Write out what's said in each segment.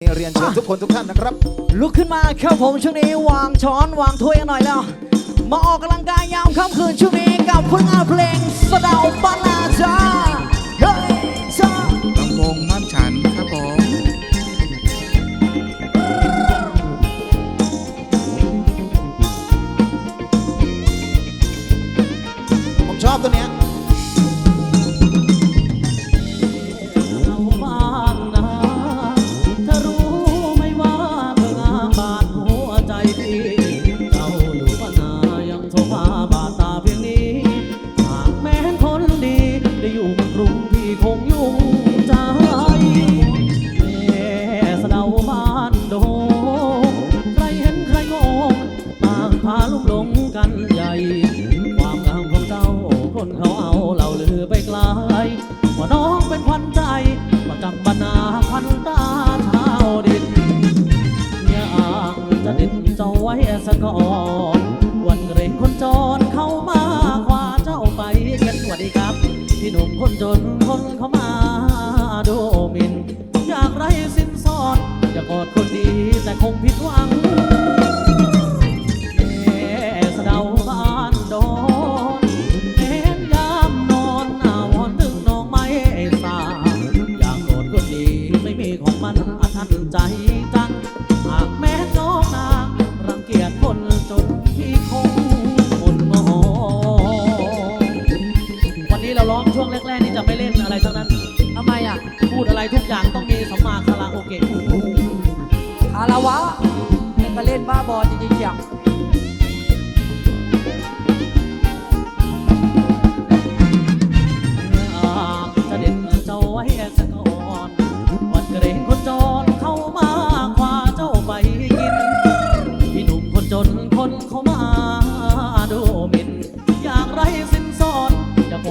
เรียนเชิญทุกคนทุกท่านนะครับ ลุกขึ้นมาครับผมช่วงนี้วางช้อนวางถ้วยกันหน่อยแล้ว มาออกกำลังกายยามค่ำคืนช่วงนี้กับผลงานเพลงสะเดาวบาลาจ้าเฮ้ยจ้าลำโพงบ้านฉันครับผมผมชอบตัวเนี้ย งกันใหญ่ ความงามของเจ้าคนเขาเอาเหล่าลือไปไกลว่าน้องเป็นขวัญใจประจำบรรณาพันตาชาดินอยากจะด็ดเจ้าไว้สะก่อนวันเกรงคนจรเข้ามาคว้าเจ้าไปกันสวัสดีครับ พี่หนุ่มคนจนคนเข้ามาดูมินอยากไรสิ้นสอดอยากกอดคนดีแต่คงผิดหวัง มีของมันอาทันใจจัง หากแม้น้องนางรังเกียจคนจนพี่คงหมดงอวันนี้เราร้องช่วงแรกๆนี่จะไม่เล่นอะไรทั้งนั้น ทำไมอะพูดอะไรทุกอย่างต้องมีสัมมาคาราโอเกะคาราวะเล่นก็เล่นบ้าบอจริงๆเชียวจ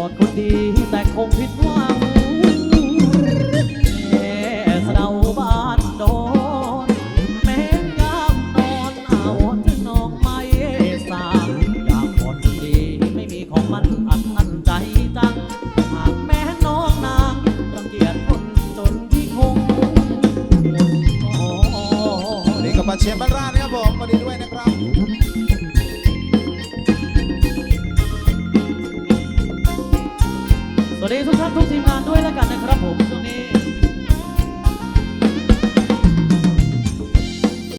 ดคนดีแต่คงผิดหวังแม่สะเดาบ้านโดน แม้ยามนอนอาวรถึงน้องไม่สางอยากคนดีไม่มีของมันอัดอั้นใจจัง หากแม้น้องนางรังเกียจคนจนที่คงโอ้วันนี้ก็มาเชียร์บ้านราชนะครับผมมาดีด้วยนะครับ สวัสดีทุกท่านทุกทีมงานด้วยแล้วกันนะครับผม